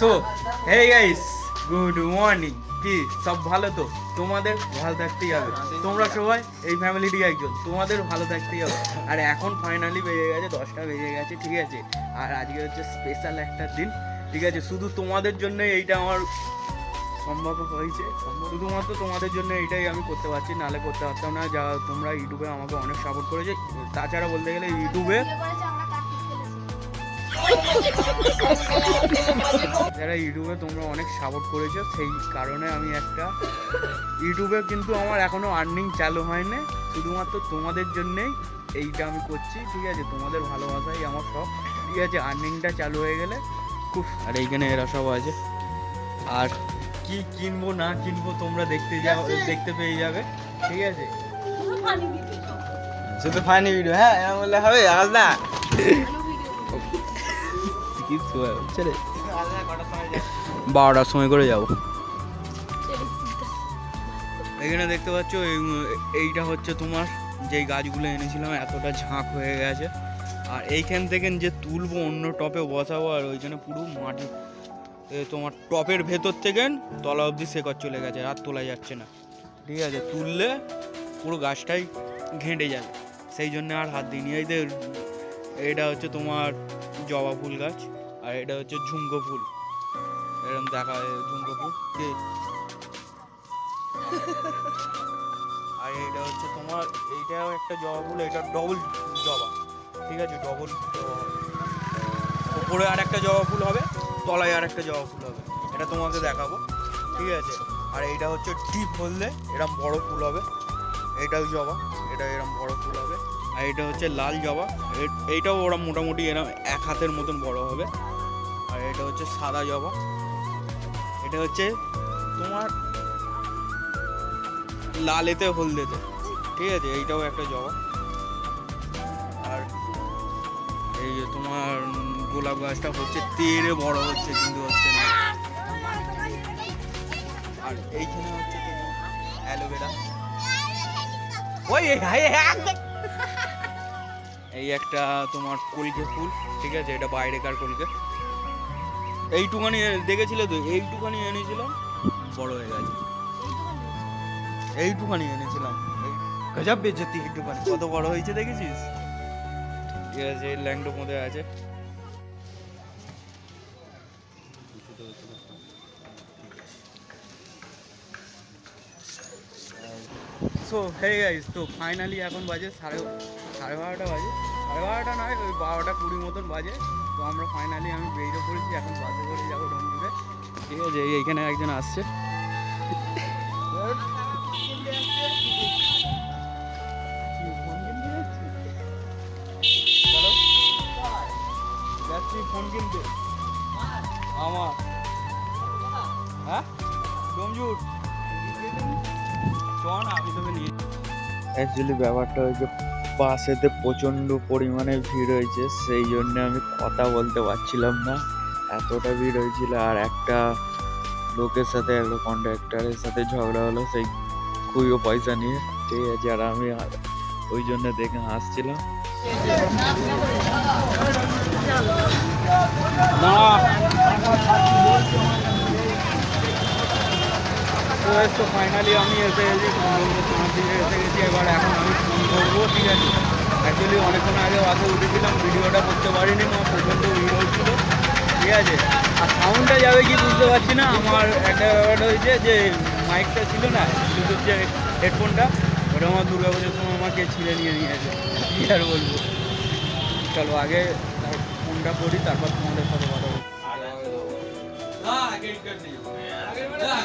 So hey guys good morning কি, সব ভালো তো? তোমাদের ভালো থাকতেই হবে। তোমরা সবাই এই ফ্যামিলিটি একজন। তোমাদের ভালো থাকতেই হবে। আর এখন ফাইনালি বেজে গেছে, দশটা বেজে গেছে, ঠিক আছে? আর আজকে হচ্ছে স্পেশাল একটা দিন, ঠিক আছে? শুধু তোমাদের জন্য এইটা আমার সম্ভব হয়েছে। শুধুমাত্র তোমাদের জন্য এইটাই আমি করতে পারছি, নাহলে করতে পারতাম না। যা, তোমরা ইউটিউবে আমাকে অনেক সাপোর্ট করেছে। তাছাড়া বলতে গেলে ইউটিউবে যারা ইউটিউবে তোমরা অনেক সাপোর্ট করেছ সেই কারণে আমি একটা ইউটিউবে কিন্তু আমার এখনও আর্নিং চালু হয়নি। শুধুমাত্র তোমাদের জন্যেই এইটা আমি করছি ঠিক আছে? তোমাদের ভালোবাসাই আমার সব ঠিক আছে আর্নিংটা চালু হয়ে গেলে খুব আর এইখানে এরা সব আছে। আর কি কিনবো না কিনবো তোমরা দেখতে যাও দেখতে পেয়ে যাবে ঠিক আছে? শুধু ফানি ভিডিও হ্যাঁ বললে হবে আজ না কিছু হচ্ছে রে বারোটার সময় করে যাব। এখানে দেখতে পাচ্ছ এই- এইটা হচ্ছে তোমার যেই গাছগুলো এনেছিলাম এতটা ঝাঁক হয়ে গেছে। আর এইখান থেকে যে তুলবো অন্য টপে বসাবো আর ওইখানে পুরো মাটি তোমার টপের ভেতর থেকে তলা অবধি শেকর চলে গেছে আর তোলা যাচ্ছে না। ঠিক আছে তুললে পুরো গাছটাই ঘেঁটে যাবে। সেই জন্য আর হাত দিইনি। এই যে এটা হচ্ছে তোমার জবা ফুল গাছ। আর এটা হচ্ছে ঝুমকো ফুল। এরকম দেখা ঝুমকো ফুল। কে? আর এটা হচ্ছে তোমার, এইটাও একটা জবা ফুল, এটা ডবল জবা। ঠিক আছে? ডবল জবা উপরে আর একটা জবা ফুল হবে, তলায় আর একটা জবা ফুল হবে। এটা তোমাকে দেখাবো। ঠিক আছে? আর এইটা হচ্ছে ডিপ হলদে এরম বড় ফুল হবে। এটাও জবা এটা এরম বড় ফুল হবে। আর এটা হচ্ছে লাল জবা। এইটাও ওরা মোটামুটি এরম এক হাতের মতন বড় হবে। এটা হচ্ছে সাদা জবা। এটা হচ্ছে তোমার লালেতে, হলদেতে। ঠিক আছে? এইটাও একটা জবা। আর এই যে তোমার গোলাপ গাছটা হচ্ছে তেরে বড় হচ্ছে, কিন্তু হচ্ছে না। আর এইখানে হচ্ছে অ্যালোভেরা। ওই এই একটা তোমার কলকে ফুল, ঠিক আছে? এটা বাইরেকার কলকে। এইটুখানি দেখেছিলে তো? এইটুখানি এনেছিলাম বড় হয়ে গেছে। এইটুখানি এনেছিলাম। গজব বেজতি একটুখানি কত বড় হয়েছে দেখেছিস? ঠিক আছে এই ল্যাংটো মধ্যে আছে। সো হে গাইস তো ফাইনালি এখন বাজে সাড়ে সাড়ে বারোটা বাজে। সাড়ে বারোটা নয় ওই বারোটা কুড়ি মতন বাজে। তো আমরা ফাইনালি আমি বেরিয়ে পড়েছি, এখন বাসে করে যাব রংপুরে। ঠিক আছে, এই এইখানে একজন আসছে। ফোন আমার। হ্যাঁ? আমি নিয়ে ব্যাপারটা হচ্ছে বাসেতে প্রচণ্ড পরিমাণে ভিড় হয়েছে, সেই জন্য আমি কথা বলতে পারছিলাম না। এতটা ভিড় হয়েছিল আর একটা লোকের সাথে, একটা কন্ট্রাক্টরের সাথে ঝগড়া হলো, সেই খুবই পয়সা নিয়ে। ঠিক আছে, আর আমি ওই জন্য দেখে হাসছিলাম। ফাইনালি আমি এসে গেছি এসে গেছি, এবার এখন আমি ফোন করব ঠিক আছে অ্যাকচুয়ালি অনেকক্ষণ আগে বাসে উঠেছিলাম ভিডিওটা করতে পারিনি আমার প্রচণ্ড ভিড় হচ্ছিল। ঠিক আছে? আর সাউন্ডটা যাবে কি বুঝতে পারছি না আমার একটা ব্যাপারটা হয়েছে যে মাইকটা ছিল না ব্লুটুথ যে হেডফোনটা ওটা আমার দুর্গা পুজোর সময় আমাকে ছিঁড়ে নিয়ে নিয়েছে। কী আর বলব? চলো আগে ফোনটা করি তারপর তোমাদের সাথে কথা বলব। হ্যাঁ।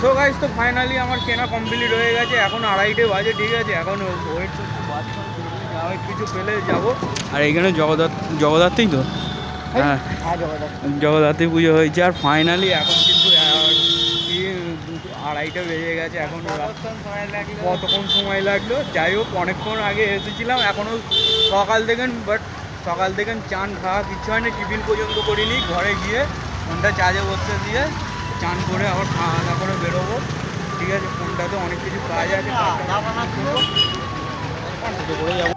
সো গাইস তো ফাইনালি আমার কেনা কমপ্লিট হয়ে গেছে। এখন আড়াইটে বাজে ঠিক আছে? এখন ওয়েট কিছু পেলে যাব। আর এইখানে জগদ্ধাত জগদ্ধাত্রী তো? হ্যাঁ। জগদ্ধাত্রী পুজো হয়েছে। আর ফাইনালি এখন কিন্তু আড়াইটা বেজে গেছে এখন কতক্ষণ সময় লাগল যাই হোক অনেকক্ষণ আগে এসেছিলাম এখনও সকাল থেকে বাট সকাল থেকে চান খাওয়া কিছু হয়নি টিফিন পর্যন্ত করিনি ঘরে গিয়ে ফোনটা চার্জে বসতে দিয়ে চান করে আবার খাওয়া দাওয়া করে বেরোবো ঠিক আছে ফোনটাতে অনেক কিছু কাজ আছে অটোতে করে যাব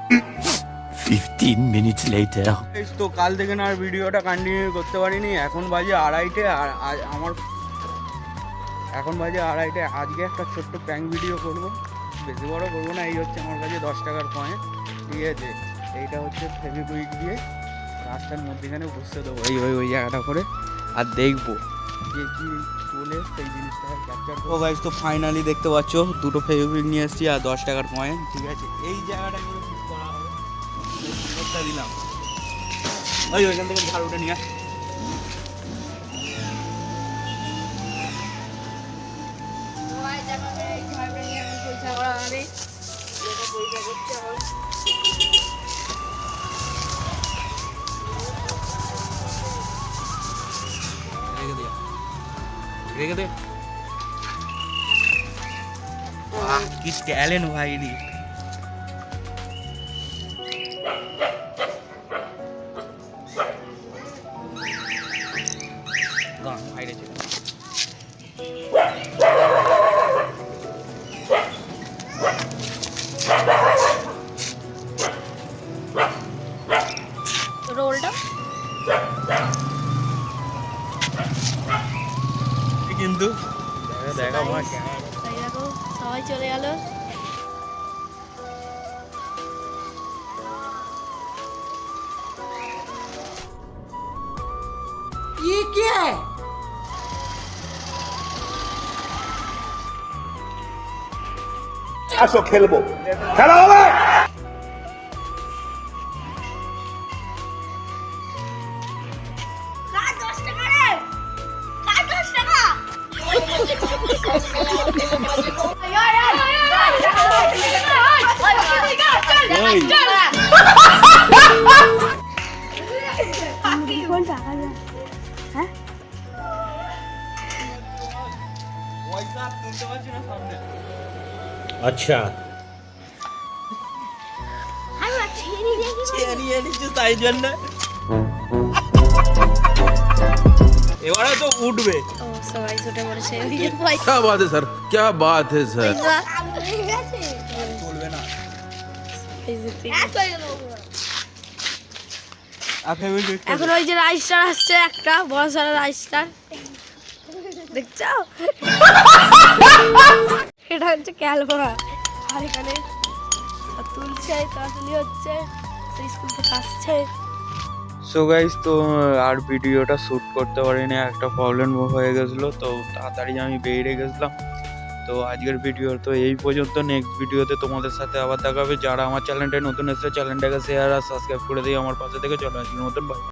15 minutes later. এই তো কাল থেকে না আর ভিডিওটা কন্টিনিউ করতে পারিনি এখন বাজে আড়াইটে আর আমার এখন বাজে আড়াইটে। আজকে একটা ছোট্ট প্র্যাঙ্ক ভিডিও করব। বেশি বড় করব না, এই হচ্ছে আমার কাছে দশ টাকার পয়েন্ট ঠিক আছে? এইটা হচ্ছে ফেভিকুইক দিয়ে রাস্তার মধ্যেখানে বসতে দেবো। এই, ওই ওই জায়গাটা করে আর দেখব যে কি বলে সেই জিনিসটা ক্যাপচার ও গাইজ তো ফাইনালি দেখতে পাচ্ছ, দুটো ফেভিকুইক নিয়ে এসেছি আর দশ টাকার পয়েন্ট ঠিক আছে? এই জায়গাটা করে হবে। দিলাম। ওই, ওইখান থেকে ঝাড়ুটা নিয়ে আয়। রেখে দে। বাহ কি ট্যালেন্ট ভাই রে গান বাইরে চলে। কিন্তু দেখা সবাই চলে গেল। আসো খেলব। খেলা হবে! আচ্ছা নিয়ে নিচ্ছে তাই জন্য এবারে তো উঠবে ও সবাই ছুটে পড়েছে ওই যে পয়সা क्या बात है सर क्या बात है सर চলবে না এখন ওই যে রাইস্টার আসছে একটা বড় সারা রাইস্টার দেখছো এটা হচ্ছে আর এখানে তুলছে হচ্ছে স্কুল থেকে আসছে। সো গাইস তো আর ভিডিওটা শ্যুট করতে পারিনি, একটা প্রবলেম হয়ে গেছিল, তো তাড়াতাড়ি আমি বেরিয়ে গেছিলাম। তো আজকের ভিডিও তো এই পর্যন্ত নেক্সট ভিডিওতে তোমাদের সাথে আবার দেখা হবে যারা আমার চ্যানেলটায় নতুন এসেছে চ্যানেলটাকে শেয়ার আর সাবস্ক্রাইব করে দিয়ে আমার পাশে থেকে চলে আজকের মতন বাই